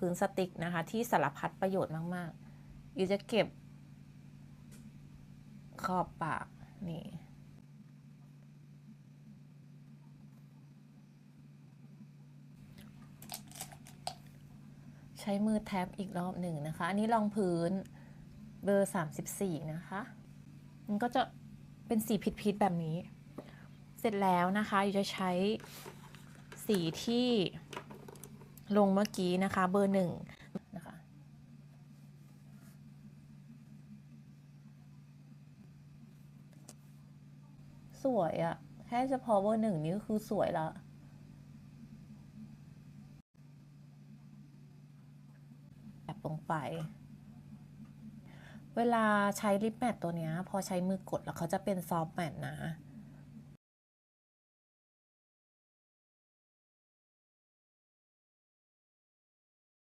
พื้นสติกนะคะ ที่สารพัดประโยชน์มากๆยูจะเก็บ ขอบปากนี่ใช้มือแท็บอีกรอบหนึ่งนะคะ อันนี้รองพื้นเบอร์ 34 นะคะ มันก็จะเป็นสีพิษๆแบบนี้ เสร็จแล้วนะคะ อยู่จะใช้สีที่ ลงเมื่อกี้นะคะเบอร์หนึ่งนะคะสวยอะแค่เฉพาะเบอร์หนึ่งนี่คือสวยละแบบลงไป เวลาใช้ลิปแมทตัวนี้พอใช้มือกดแล้วเขาจะเป็นซอฟต์แมทนะ